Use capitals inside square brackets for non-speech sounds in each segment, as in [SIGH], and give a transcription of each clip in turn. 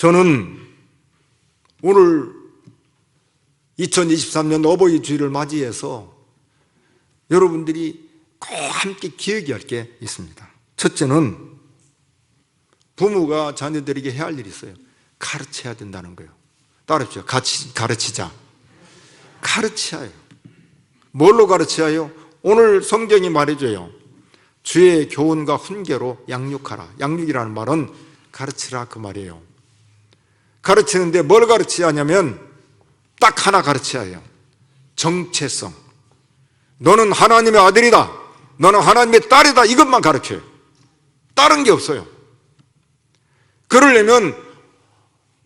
저는 오늘 2023년 어버이 주일을 맞이해서 여러분들이 꼭 함께 기억해야 할게 있습니다. 첫째는 부모가 자녀들에게 해야 할 일이 있어요. 가르쳐야 된다는 거예요. 따라합시다. 같이 가르치자. 가르쳐야 해요. 뭘로 가르쳐야 해요? 오늘 성경이 말해줘요. 주의 교훈과 훈계로 양육하라. 양육이라는 말은 가르치라 그 말이에요. 가르치는데 뭘 가르쳐야 하냐면 딱 하나 가르쳐야 해요. 정체성. 너는 하나님의 아들이다. 너는 하나님의 딸이다. 이것만 가르쳐요. 다른 게 없어요. 그러려면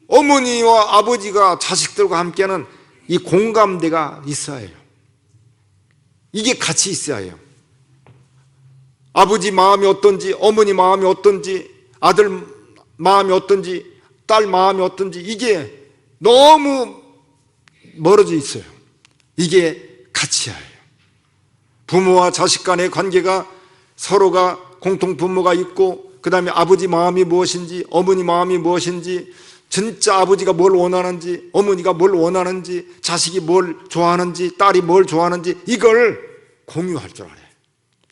어머니와 아버지가 자식들과 함께하는 이 공감대가 있어야 해요. 이게 같이 있어야 해요. 아버지 마음이 어떤지, 어머니 마음이 어떤지, 아들 마음이 어떤지, 딸 마음이 어떤지, 이게 너무 멀어져 있어요. 이게 같이야 해요. 부모와 자식 간의 관계가 서로가 공통 부모가 있고, 그 다음에 아버지 마음이 무엇인지, 어머니 마음이 무엇인지, 진짜 아버지가 뭘 원하는지, 어머니가 뭘 원하는지, 자식이 뭘 좋아하는지, 딸이 뭘 좋아하는지, 이걸 공유할 줄 알아요.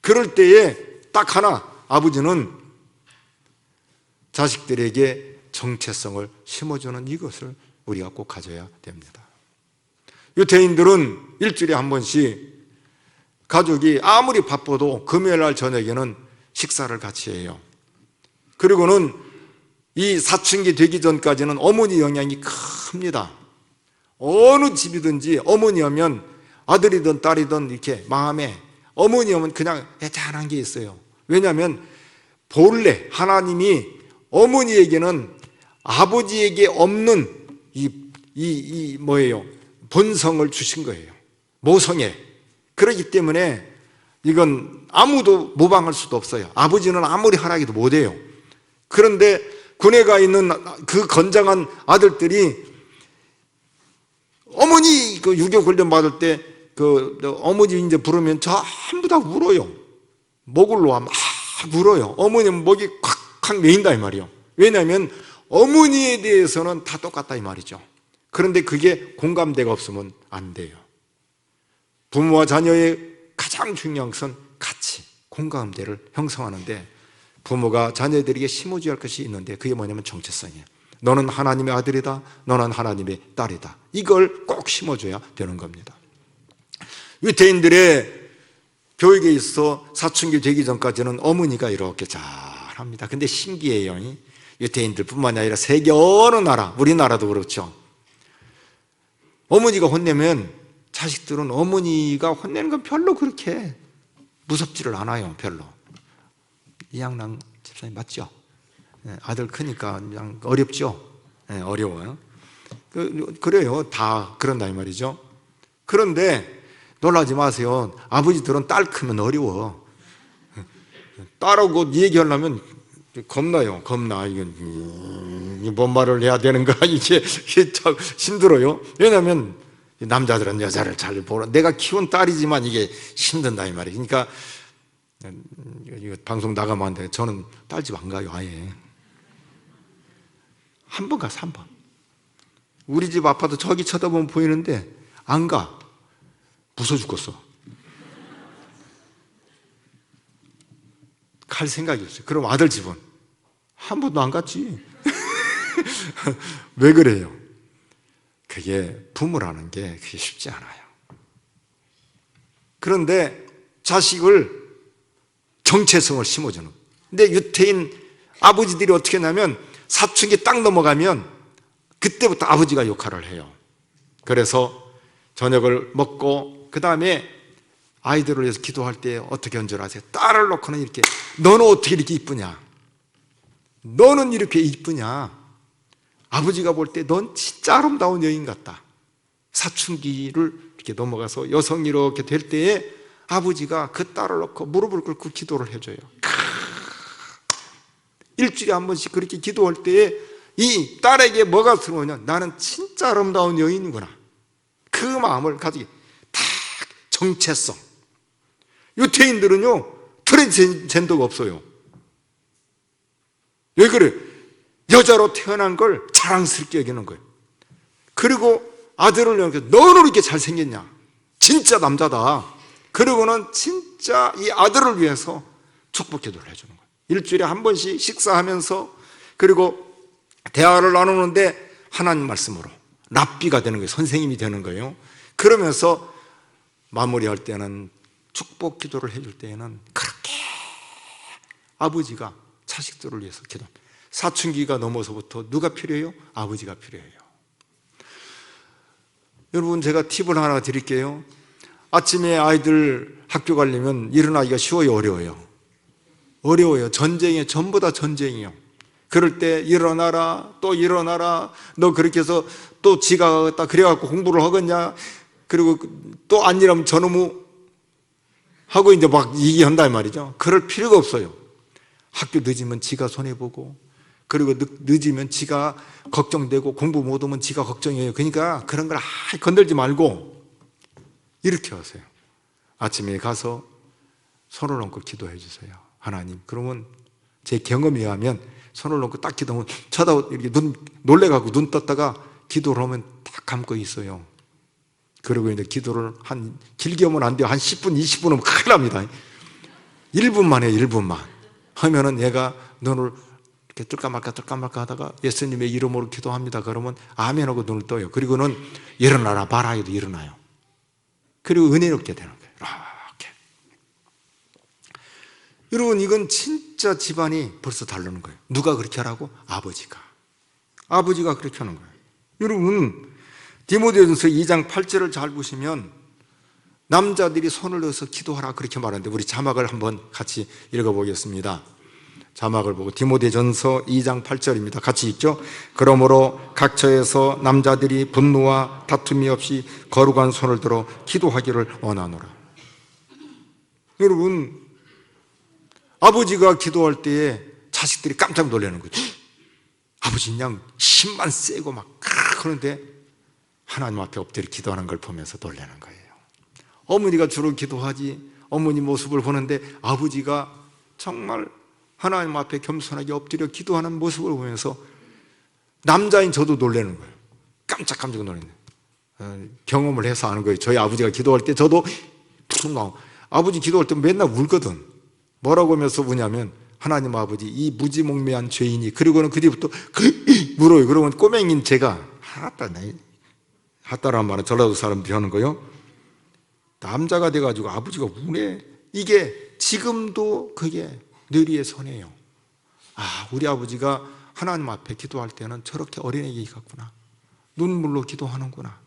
그럴 때에 딱 하나, 아버지는 자식들에게 정체성을 심어주는 이것을 우리가 꼭 가져야 됩니다. 유태인들은 일주일에 한 번씩 가족이 아무리 바빠도 금요일 날 저녁에는 식사를 같이 해요. 그리고는 이 사춘기 되기 전까지는 어머니 영향이 큽니다. 어느 집이든지 어머니 하면 아들이든 딸이든 이렇게 마음에 어머니 하면 그냥 애잔한 게 있어요. 왜냐하면 본래 하나님이 어머니에게는 아버지에게 없는 이, 이, 이 뭐예요? 본성을 주신 거예요. 모성애. 그렇기 때문에 이건 아무도 모방할 수도 없어요. 아버지는 아무리 하라기도 못해요. 그런데 군에 가 있는 그 건장한 아들들이 어머니 그 유교 훈련 받을 때 그 어머니 이제 부르면 전부 다 울어요. 목을 놓아 막 울어요. 어머니는 목이 콱콱 메인다 이 말이요. 왜냐하면 어머니에 대해서는 다 똑같다 이 말이죠. 그런데 그게 공감대가 없으면 안 돼요. 부모와 자녀의 가장 중요한 것은 같이 공감대를 형성하는데 부모가 자녀들에게 심어줘야 할 것이 있는데 그게 뭐냐면 정체성이에요. 너는 하나님의 아들이다. 너는 하나님의 딸이다. 이걸 꼭 심어줘야 되는 겁니다. 유태인들의 교육에 있어 사춘기 되기 전까지는 어머니가 이렇게 잘합니다. 근데 신기해요. 유태인들뿐만 아니라 세계 어느 나라, 우리나라도 그렇죠. 어머니가 혼내면 자식들은 어머니가 혼내는 건 별로 그렇게 무섭지를 않아요. 별로. 이양랑 집사님 맞죠? 네, 아들 크니까 그냥 어렵죠? 네, 어려워요. 그, 그래요. 다 그런다 이 말이죠. 그런데 놀라지 마세요. 아버지들은 딸 크면 어려워. 딸하고 얘기하려면 겁나요. 겁나. 이건 뭔 말을 해야 되는가 [LAUGHS] 이게 참 힘들어요. 왜냐하면 남자들은 여자를 잘 보라. 내가 키운 딸이지만 이게 힘든다 이 말이에요. 그러니까 이거 방송 나가면 안 돼. 저는 딸집 안 가요 아예. 한 번 가서 한 번. 우리 집 아파도 저기 쳐다보면 보이는데 안 가. 무서 죽겠어. 갈 생각이 없어요. 그럼 아들 집은 한 번도 안 갔지. [LAUGHS] 왜 그래요? 그게 부모라는 게 그게 쉽지 않아요. 그런데 자식을 정체성을 심어주는. 근데 유태인 아버지들이 어떻게 하냐면 사춘기 딱 넘어가면 그때부터 아버지가 역할을 해요. 그래서 저녁을 먹고 그 다음에 아이들을 위해서 기도할 때 어떻게 연주하세요? 딸을 놓고는 이렇게 너는 어떻게 이렇게 이쁘냐? 너는 이렇게 이쁘냐? 아버지가 볼 때 넌 진짜 아름다운 여인 같다. 사춘기를 이렇게 넘어가서 여성이 이렇게 될 때에 아버지가 그 딸을 놓고 무릎을 꿇고 기도를 해줘요. 일주일에 한 번씩 그렇게 기도할 때에 이 딸에게 뭐가 들어오냐? 나는 진짜 아름다운 여인이구나. 그 마음을 가지게 딱 정체성. 유태인들은요, 트랜스젠더가 없어요. 왜 그래? 여자로 태어난 걸 자랑스럽게 여기는 거예요. 그리고 아들을 이렇게 너는 이렇게 잘생겼냐? 진짜 남자다. 그리고는 진짜 이 아들을 위해서 축복 기도를 해주는 거예요. 일주일에 한 번씩 식사하면서 그리고 대화를 나누는데 하나님 말씀으로 랍비가 되는 거예요. 선생님이 되는 거예요. 그러면서 마무리할 때는 축복 기도를 해줄 때에는 그렇게 아버지가 자식들을 위해서 기도합니다. 사춘기가 넘어서부터 누가 필요해요? 아버지가 필요해요. 여러분 제가 팁을 하나 드릴게요. 아침에 아이들 학교 가려면 일어나기가 쉬워요, 어려워요? 어려워요. 전쟁에 전부 다 전쟁이요. 그럴 때 일어나라, 또 일어나라. 너 그렇게 해서 또 지가 갖다 그래갖고 공부를 하겠냐? 그리고 또 안 일하면 저놈의 하고 이제 막 얘기한다 말이죠. 그럴 필요가 없어요. 학교 늦으면 지가 손해보고, 그리고 늦, 늦으면 지가 걱정되고, 공부 못 오면 지가 걱정해요. 그러니까 그런 걸 건들지 말고, 이렇게 하세요. 아침에 가서 손을 얹고 기도해 주세요. 하나님. 그러면 제 경험에 의하면 손을 얹고 딱 기도하면 쳐다 이렇게 눈 놀래가고 눈 떴다가 기도를 하면 딱 감고 있어요. 그리고 이제 기도를 한 길게 하면 안 돼요. 한 10분, 20분 하면 큰일 납니다. 1분만 해, 1분만. 하면은 얘가 눈을 이렇게 뜰까 말까 뜰까 말까 하다가 예수님의 이름으로 기도합니다. 그러면 아멘 하고 눈을 떠요. 그리고는 일어나라 봐라 해도 일어나요. 그리고 은혜롭게 되는 거예요. 이렇게. 여러분, 이건 진짜 집안이 벌써 다르는 거예요. 누가 그렇게 하라고? 아버지가. 아버지가 그렇게 하는 거예요. 여러분, 디모데전서 2장 8절을 잘 보시면 남자들이 손을 넣어서 기도하라 그렇게 말하는데 우리 자막을 한번 같이 읽어보겠습니다. 자막을 보고 디모데전서 2장 8절입니다. 같이 읽죠. 그러므로 각처에서 남자들이 분노와 다툼이 없이 거룩한 손을 들어 기도하기를 원하노라. 여러분 아버지가 기도할 때에 자식들이 깜짝 놀라는 거죠. 아버지 그냥 힘만 세고 막 그런데 하나님 앞에 엎드려 기도하는 걸 보면서 놀라는 거예요. 어머니가 주로 기도하지 어머니 모습을 보는데 아버지가 정말 하나님 앞에 겸손하게 엎드려 기도하는 모습을 보면서 남자인 저도 놀라는 거예요. 깜짝깜짝 놀라는 거예요. 경험을 해서 아는 거예요. 저희 아버지가 기도할 때 저도 툭 나와. 아버지 기도할 때 맨날 울거든. 뭐라고 하면서 우냐면 하나님 아버지 이 무지몽매한 죄인이 그리고는 그 뒤부터 [CLEARS THROAT] 물어요. 그러면 꼬맹인 제가 하따 네 하따란 말은 전라도 사람들이 하는 거요. 남자가 돼가지고 아버지가 우네 이게 지금도 그게 뇌리에 선해요. 아, 우리 아버지가 하나님 앞에 기도할 때는 저렇게 어린애기 같구나. 눈물로 기도하는구나.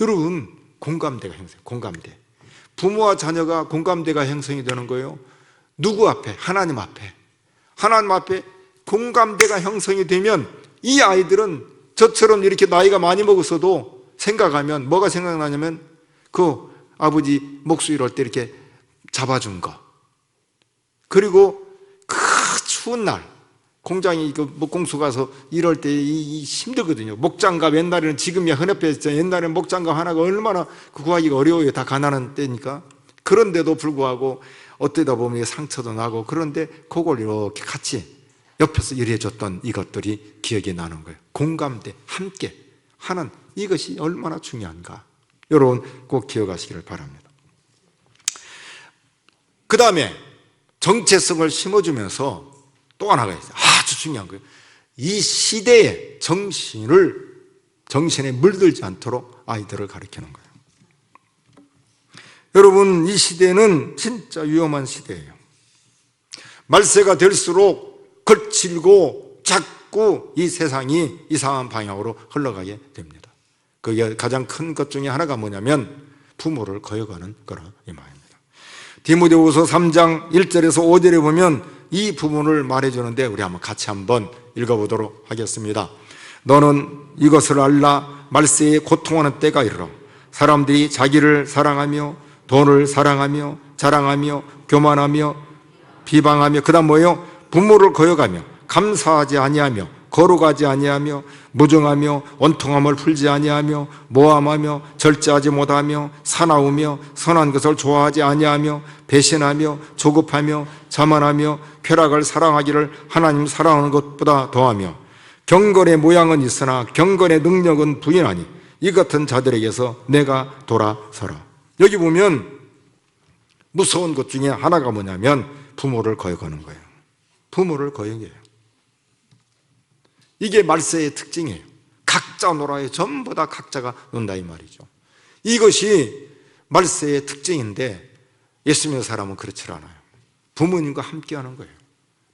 여러분, 공감대가 형성, 공감대. 부모와 자녀가 공감대가 형성이 되는 거예요. 누구 앞에? 하나님 앞에. 하나님 앞에 공감대가 형성이 되면 이 아이들은 저처럼 이렇게 나이가 많이 먹었어도 생각하면 뭐가 생각나냐면 그 아버지 목수 이럴 때 이렇게 잡아준 거. 그리고 그 추운 날 공장이 그 목공수 가서 이럴 때 이 힘들거든요. 목장갑 옛날에는 지금이야 흔해졌죠. 옛날에는 목장갑 하나가 얼마나 그 구하기가 어려워요. 다 가난한 때니까. 그런데도 불구하고 어쩌다 보면 상처도 나고 그런데 그걸 이렇게 같이 옆에서 일해 줬던 이것들이 기억이 나는 거예요. 공감대, 함께 하는 이것이 얼마나 중요한가. 여러분 꼭 기억하시기를 바랍니다. 그 다음에 정체성을 심어주면서 또 하나가 있어요. 아주 중요한 거예요. 이 시대의 정신을, 정신에 물들지 않도록 아이들을 가르치는 거예요. 여러분, 이 시대는 진짜 위험한 시대예요. 말세가 될수록 거칠고 자꾸 이 세상이 이상한 방향으로 흘러가게 됩니다. 그게 가장 큰 것 중에 하나가 뭐냐면 부모를 거역하는 거라 이 말입니다. 디모데후서 3장 1절에서 5절에 보면 이 부분을 말해 주는데 우리 한번 같이 한번 읽어 보도록 하겠습니다. 너는 이것을 알라 말세에 고통하는 때가 이르러 사람들이 자기를 사랑하며 돈을 사랑하며 자랑하며 교만하며 비방하며 그다음 뭐예요? 부모를 거역하며 감사하지 아니하며 거룩하지 아니하며 무정하며 원통함을 풀지 아니하며 모함하며 절제하지 못하며 사나우며 선한 것을 좋아하지 아니하며 배신하며 조급하며 자만하며 쾌락을 사랑하기를 하나님 사랑하는 것보다 더하며 경건의 모양은 있으나 경건의 능력은 부인하니 이 같은 자들에게서 내가 돌아서라. 여기 보면 무서운 것 중에 하나가 뭐냐면 부모를 거역하는 거예요. 부모를 거역해요. 이게 말세의 특징이에요. 각자 놀아요. 전부 다 각자가 논다 이 말이죠. 이것이 말세의 특징인데 예수 믿는 사람은 그렇지 않아요. 부모님과 함께 하는 거예요.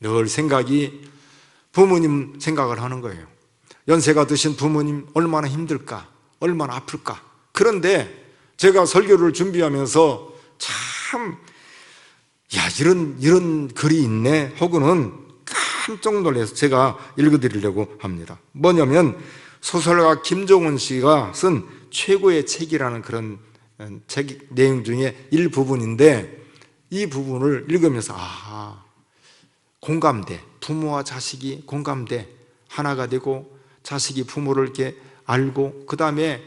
늘 생각이 부모님 생각을 하는 거예요. 연세가 드신 부모님 얼마나 힘들까? 얼마나 아플까? 그런데 제가 설교를 준비하면서 참, 야, 이런, 이런 글이 있네. 혹은 깜짝 놀라서 제가 읽어드리려고 합니다. 뭐냐면 소설가 김종원 씨가 쓴 최고의 책이라는 그런 책 내용 중에 일부분인데 이 부분을 읽으면서 아, 공감대. 부모와 자식이 공감대. 하나가 되고 자식이 부모를 이렇게 알고 그 다음에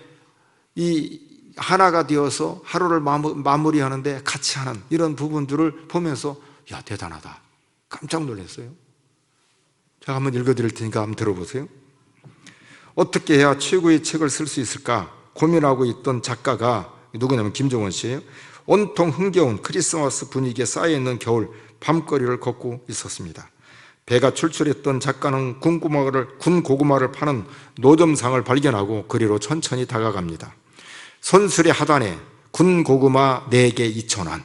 이 하나가 되어서 하루를 마무리 하는데 같이 하는 이런 부분들을 보면서 야, 대단하다. 깜짝 놀랐어요. 제가 한번 읽어드릴 테니까 한번 들어보세요. 어떻게 해야 최고의 책을 쓸 수 있을까 고민하고 있던 작가가 누구냐면 김종원 씨예요. 온통 흥겨운 크리스마스 분위기에 쌓여있는 겨울 밤거리를 걷고 있었습니다. 배가 출출했던 작가는 군 고구마를, 군 고구마를 파는 노점상을 발견하고 그리로 천천히 다가갑니다. 선술의 하단에 군 고구마 4개 2천원,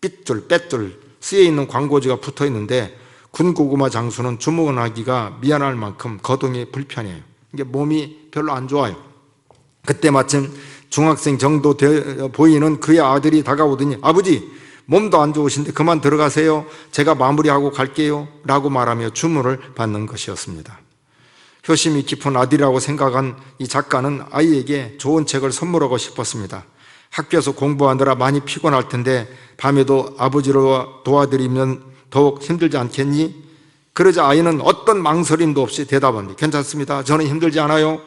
삐뚤 빼뚤 쓰여있는 광고지가 붙어 있는데 군고구마 장수는 주문하기가 미안할 만큼 거동이 불편해요. 이게 몸이 별로 안 좋아요. 그때 마침 중학생 정도 되, 보이는 그의 아들이 다가오더니 아버지 몸도 안 좋으신데 그만 들어가세요. 제가 마무리하고 갈게요. 라고 말하며 주문을 받는 것이었습니다. 효심이 깊은 아들이라고 생각한 이 작가는 아이에게 좋은 책을 선물하고 싶었습니다. 학교에서 공부하느라 많이 피곤할 텐데 밤에도 아버지를 도와드리면 더욱 힘들지 않겠니? 그러자 아이는 어떤 망설임도 없이 대답합니다. 괜찮습니다. 저는 힘들지 않아요.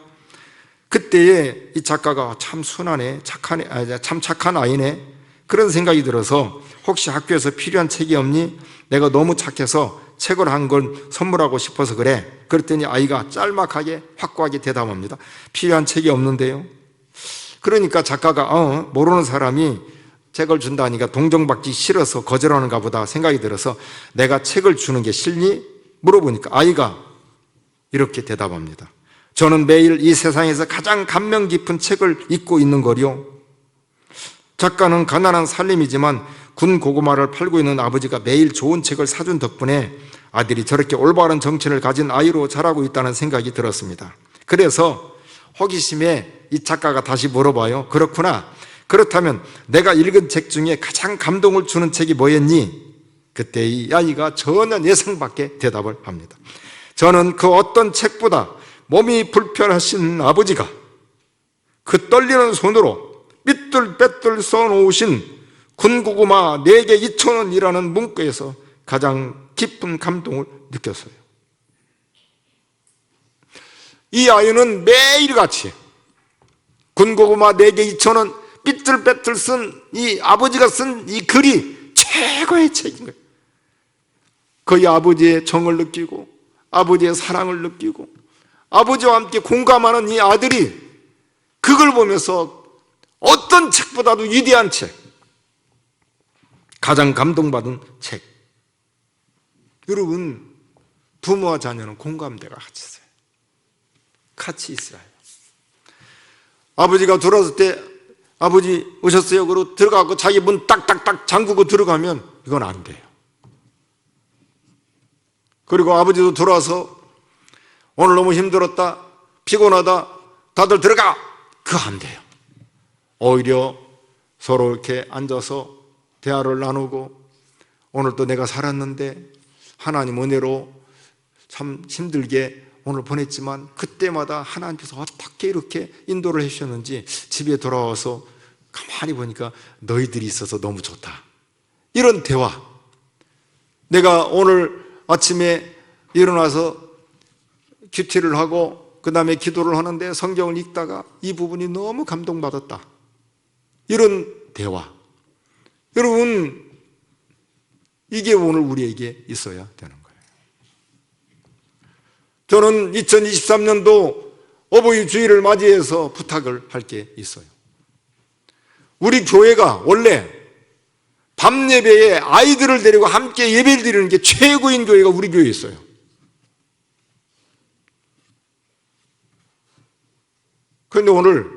그때에 이 작가가 참 순하네, 착하네, 참 착한 아이네. 그런 생각이 들어서 혹시 학교에서 필요한 책이 없니? 내가 너무 착해서 책을 한 권 선물하고 싶어서 그래. 그랬더니 아이가 짤막하게 확고하게 대답합니다. 필요한 책이 없는데요. 그러니까 작가가 어, 모르는 사람이 책을 준다니까 동정받기 싫어서 거절하는가 보다 생각이 들어서 내가 책을 주는 게 싫니? 물어보니까 아이가 이렇게 대답합니다. 저는 매일 이 세상에서 가장 감명 깊은 책을 읽고 있는 거리요. 작가는 가난한 살림이지만 군 고구마를 팔고 있는 아버지가 매일 좋은 책을 사준 덕분에 아들이 저렇게 올바른 정신을 가진 아이로 자라고 있다는 생각이 들었습니다. 그래서 호기심에 이 작가가 다시 물어봐요. 그렇구나. 그렇다면 내가 읽은 책 중에 가장 감동을 주는 책이 뭐였니? 그때 이 아이가 전혀 예상 밖의 대답을 합니다. 저는 그 어떤 책보다 몸이 불편하신 아버지가 그 떨리는 손으로 삐뚤빼뚤 써놓으신 군고구마 4개 2천원이라는 문구에서 가장 깊은 감동을 느꼈어요. 이 아이는 매일같이 군고구마 4개 2천원 삐뚤빼뚤 쓴이 아버지가 쓴 이 글이 최고의 책인 거예요. 거의 아버지의 정을 느끼고 아버지의 사랑을 느끼고 아버지와 함께 공감하는 이 아들이 그걸 보면서 어떤 책보다도 위대한 책, 가장 감동받은 책. 여러분, 부모와 자녀는 공감대가 같이 있어요. 같이 있어요. 아버지가 들어왔을 때, 아버지 오셨어요? 그러고 들어가고 자기 문 딱딱딱 잠그고 들어가면 이건 안 돼요. 그리고 아버지도 들어와서 오늘 너무 힘들었다, 피곤하다, 다들 들어가! 그거 안 돼요. 오히려 서로 이렇게 앉아서 대화를 나누고 오늘 또 내가 살았는데 하나님 은혜로 참 힘들게 오늘 보냈지만 그때마다 하나님께서 어떻게 이렇게 인도를 해주셨는지 집에 돌아와서 가만히 보니까 너희들이 있어서 너무 좋다. 이런 대화. 내가 오늘 아침에 일어나서 큐티를 하고 그 다음에 기도를 하는데 성경을 읽다가 이 부분이 너무 감동받았다. 이런 대화. 여러분, 이게 오늘 우리에게 있어야 되는 거예요. 저는 2023년도 어버이 주일을 맞이해서 부탁을 할 게 있어요. 우리 교회가 원래 밤 예배에 아이들을 데리고 함께 예배를 드리는 게 최고인 교회가 우리 교회에 있어요. 그런데 오늘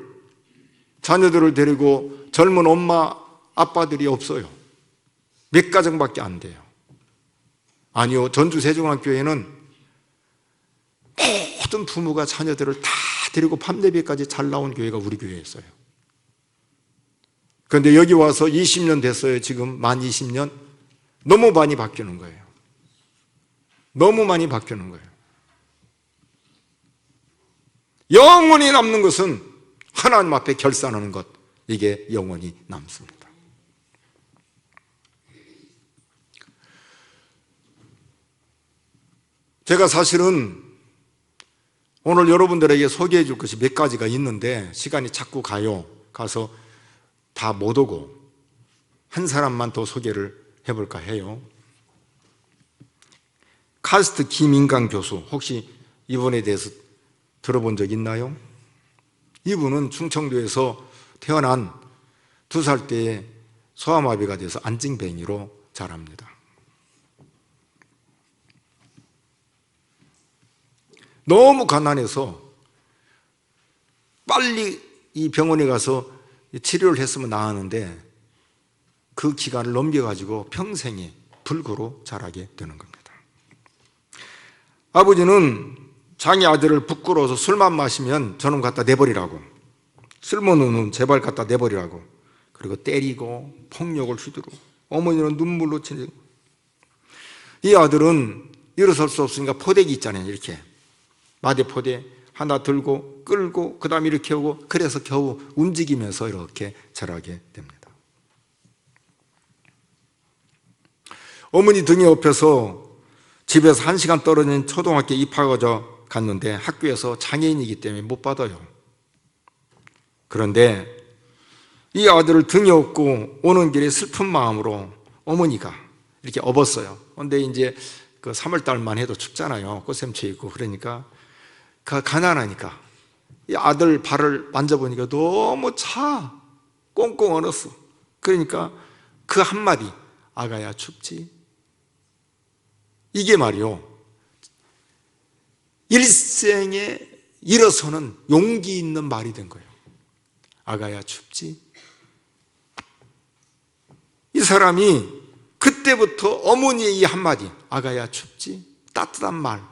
자녀들을 데리고 젊은 엄마, 아빠들이 없어요. 몇 가정밖에 안 돼요. 아니요, 전주 세종학교에는 모든 부모가 자녀들을 다 데리고 밤예배까지 잘 나온 교회가 우리 교회였어요. 그런데 여기 와서 20년 됐어요. 지금 만 20년. 너무 많이 바뀌는 거예요. 너무 많이 바뀌는 거예요. 영원히 남는 것은 하나님 앞에 결산하는 것. 이게 영원히 남습니다. 제가 사실은 오늘 여러분들에게 소개해 줄 것이 몇 가지가 있는데 시간이 자꾸 가요. 가서 다 못 오고 한 사람만 더 소개를 해볼까 해요. 카스트 김인강 교수 혹시 이분에 대해서 들어본 적 있나요? 이분은 충청도에서 태어난 두 살 때에 소아마비가 돼서 안징뱅이로 자랍니다. 너무 가난해서 빨리 이 병원에 가서 치료를 했으면 나았는데 그 기간을 넘겨가지고 평생에 불구로 자라게 되는 겁니다. 아버지는 자기 아들을 부끄러워서 술만 마시면 저놈 갖다 내버리라고 쓸모없는 놈 제발 갖다 내버리라고 그리고 때리고 폭력을 휘두르고 어머니는 눈물로 치고 이 아들은 일어설 수 없으니까 포대기 있잖아요 이렇게 마대포대 하나 들고 끌고 그 다음에 이렇게 오고 그래서 겨우 움직이면서 이렇게 자라게 됩니다. 어머니 등에 업혀서 집에서 한 시간 떨어진 초등학교 입학하자 갔는데 학교에서 장애인이기 때문에 못 받아요. 그런데 이 아들을 등에 업고 오는 길에 슬픈 마음으로 어머니가 이렇게 업었어요. 근데 이제 그 3월달만 해도 춥잖아요. 꽃샘추 있고 그러니까 그 가난하니까 이 아들 발을 만져보니까 너무 차 꽁꽁 얼었어. 그러니까 그 한마디 아가야 춥지. 이게 말이요. 일생에 일어서는 용기 있는 말이 된 거예요. 아가야 춥지. 이 사람이 그때부터 어머니의 이 한마디 아가야 춥지. 따뜻한 말.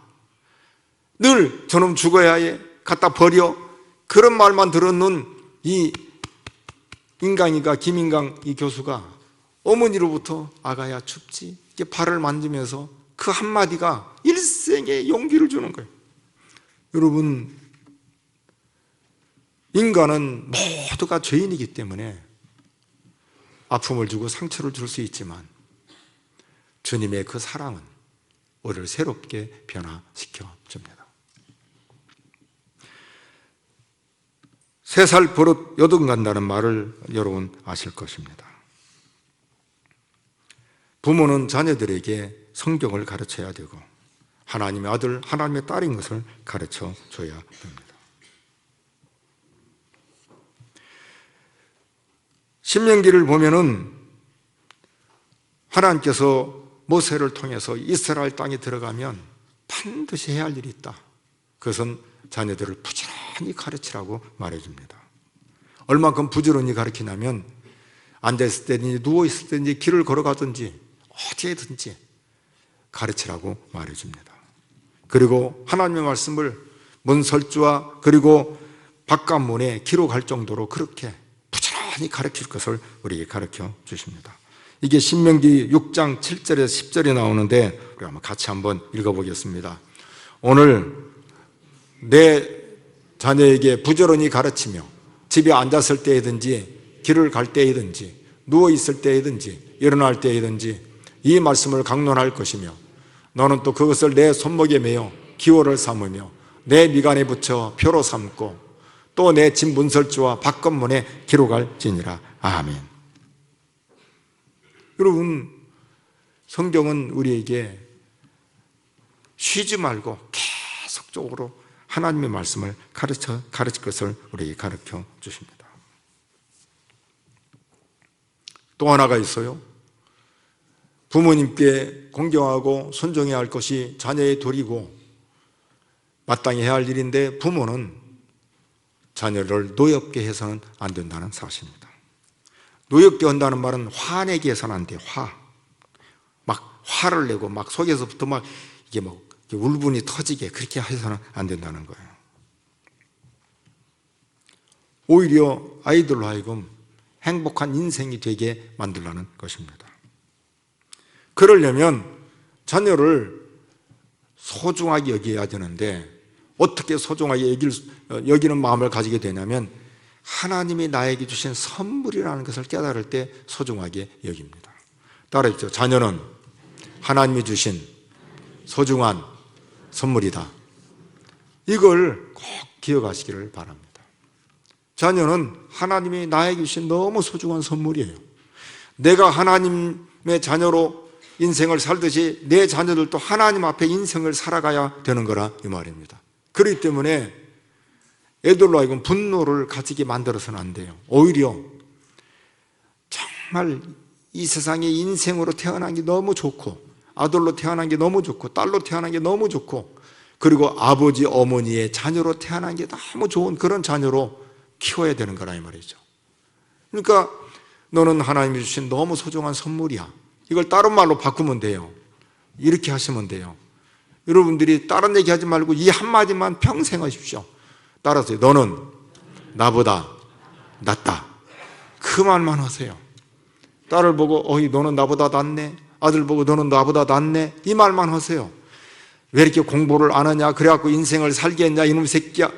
늘 저놈 죽어야 해. 갖다 버려. 그런 말만 들었는 이 인강이가 김인강 이 교수가 어머니로부터 아가야 춥지. 이렇게 발을 만지면서 그 한마디가 일생에 용기를 주는 거예요. 여러분, 인간은 모두가 죄인이기 때문에 아픔을 주고 상처를 줄 수 있지만 주님의 그 사랑은 우리를 새롭게 변화시켜 줍니다. 세 살 버릇 여든 간다는 말을 여러분 아실 것입니다. 부모는 자녀들에게 성경을 가르쳐야 되고 하나님의 아들, 하나님의 딸인 것을 가르쳐 줘야 됩니다. 신명기를 보면은 하나님께서 모세를 통해서 이스라엘 땅에 들어가면 반드시 해야 할 일이 있다. 그것은 자녀들을 부지런히 가르치라고 말해줍니다. 얼만큼 부지런히 가르치냐면 앉아있을 때든지 누워있을 때든지 길을 걸어가든지 어디에든지 가르치라고 말해줍니다. 그리고 하나님의 말씀을 문설주와 그리고 바깥문에 기록할 정도로 그렇게 부지런히 가르칠 것을 우리에게 가르쳐 주십니다. 이게 신명기 6장 7절에서 10절에 나오는데 우리 한번 같이 한번 읽어보겠습니다. 오늘 내 자녀에게 부지런히 가르치며 집에 앉았을 때이든지 길을 갈 때이든지 누워 있을 때이든지 일어날 때이든지 이 말씀을 강론할 것이며 너는 또 그것을 내 손목에 매어 기호를 삼으며 내 미간에 붙여 표로 삼고 또 내 집 문설주와 박건문에 기록할지니라. 아멘. 여러분, 성경은 우리에게 쉬지 말고 계속적으로 하나님의 말씀을 가르쳐, 가르칠 것을 우리에게 가르쳐 주십니다. 또 하나가 있어요. 부모님께 공경하고 순종해야 할 것이 자녀의 도리고 마땅히 해야 할 일인데 부모는 자녀를 노엽게 해서는 안 된다는 사실입니다. 노엽게 한다는 말은 화내게 해서는 안 돼요. 화. 막 화를 내고 막 속에서부터 막 이게 뭐 울분이 터지게 그렇게 해서는 안 된다는 거예요. 오히려 아이들로 하여금 행복한 인생이 되게 만들라는 것입니다. 그러려면 자녀를 소중하게 여겨야 되는데 어떻게 소중하게 여길, 여기는 마음을 가지게 되냐면 하나님이 나에게 주신 선물이라는 것을 깨달을 때 소중하게 여깁니다. 따라했죠. 자녀는 하나님이 주신 소중한 선물이다. 이걸 꼭 기억하시기를 바랍니다. 자녀는 하나님이 나에게 주신 너무 소중한 선물이에요. 내가 하나님의 자녀로 인생을 살듯이 내 자녀들도 하나님 앞에 인생을 살아가야 되는 거라 이 말입니다. 그렇기 때문에 애들로 하여금 분노를 가지게 만들어서는 안 돼요. 오히려 정말 이 세상에 인생으로 태어난 게 너무 좋고 아들로 태어난 게 너무 좋고 딸로 태어난 게 너무 좋고 그리고 아버지 어머니의 자녀로 태어난 게 너무 좋은 그런 자녀로 키워야 되는 거라 이 말이죠. 그러니까 너는 하나님이 주신 너무 소중한 선물이야. 이걸 다른 말로 바꾸면 돼요. 이렇게 하시면 돼요. 여러분들이 다른 얘기 하지 말고 이 한마디만 평생 하십시오. 따라서 너는 나보다 낫다. 그 말만 하세요. 딸을 보고 어이 너는 나보다 낫네. 아들 보고 너는 나보다 낫네. 이 말만 하세요. 왜 이렇게 공부를 안 하냐? 그래갖고 인생을 살게 했냐? 이놈 새끼야.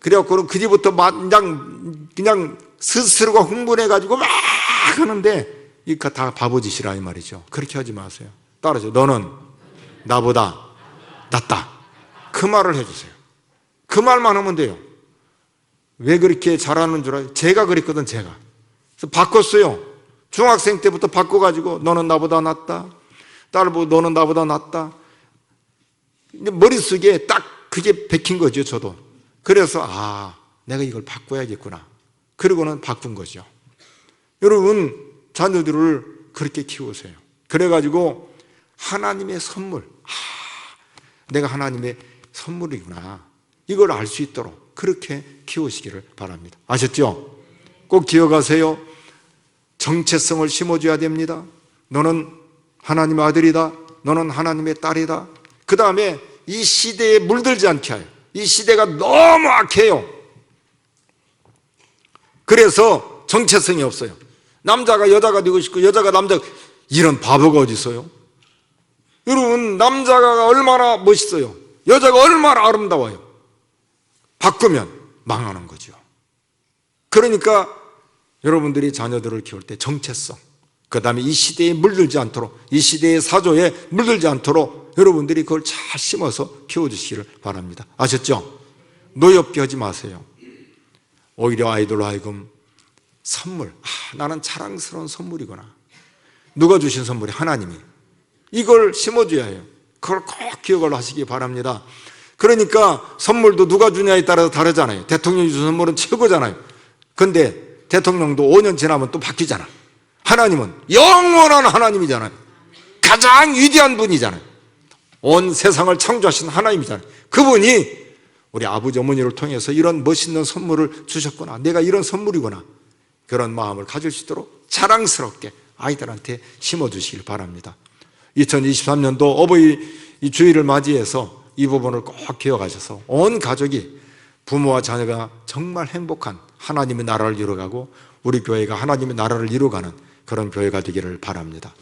그래갖고는 그 뒤부터 그냥, 그냥 스스로가 흥분해가지고 막 하는데 이거 다 바보짓이라 이 말이죠. 그렇게 하지 마세요. 따라서 너는 나보다 낫다. 그 말을 해주세요. 그 말만 하면 돼요. 왜 그렇게 잘하는 줄 알아요? 제가 그랬거든, 제가. 그래서 바꿨어요. 중학생 때부터 바꿔가지고 너는 나보다 낫다. 딸 보고 너는 나보다 낫다. 머릿속에 딱 그게 bek힌 거죠, 저도. 그래서, 아, 내가 이걸 바꿔야겠구나. 그리고는 바꾼 거죠. 여러분, 자녀들을 그렇게 키우세요. 그래가지고 하나님의 선물, 아, 내가 하나님의 선물이구나. 이걸 알 수 있도록 그렇게 키우시기를 바랍니다. 아셨죠? 꼭 기억하세요. 정체성을 심어줘야 됩니다. 너는 하나님의 아들이다. 너는 하나님의 딸이다. 그 다음에 이 시대에 물들지 않게 해요. 이 시대가 너무 악해요. 그래서 정체성이 없어요. 남자가 여자가 되고 싶고 여자가 남자 이런 바보가 어디 있어요? 여러분 남자가 얼마나 멋있어요. 여자가 얼마나 아름다워요. 바꾸면 망하는 거죠. 그러니까 여러분들이 자녀들을 키울 때 정체성, 그 다음에 이 시대에 물들지 않도록, 이 시대의 사조에 물들지 않도록 여러분들이 그걸 잘 심어서 키워주시기를 바랍니다. 아셨죠? 노엽게 하지 마세요. 오히려 아이들로 하여금 선물, 아, 나는 자랑스러운 선물이구나. 누가 주신 선물이 하나님이. 이걸 심어줘야 해요. 그걸 꼭 기억을 하시기 바랍니다. 그러니까 선물도 누가 주냐에 따라서 다르잖아요. 대통령이 준 선물은 최고잖아요. 근데 대통령도 5년 지나면 또 바뀌잖아. 하나님은 영원한 하나님이잖아요. 가장 위대한 분이잖아요. 온 세상을 창조하신 하나님이잖아요. 그분이 우리 아버지 어머니를 통해서 이런 멋있는 선물을 주셨구나. 내가 이런 선물이구나. 그런 마음을 가질 수 있도록 자랑스럽게 아이들한테 심어주시길 바랍니다. 2023년도 어버이 주일을 맞이해서 이 부분을 꼭 기억하셔서 온 가족이 부모와 자녀가 정말 행복한 하나님의 나라를 이루어가고 우리 교회가 하나님의 나라를 이루어가는 그런 교회가 되기를 바랍니다.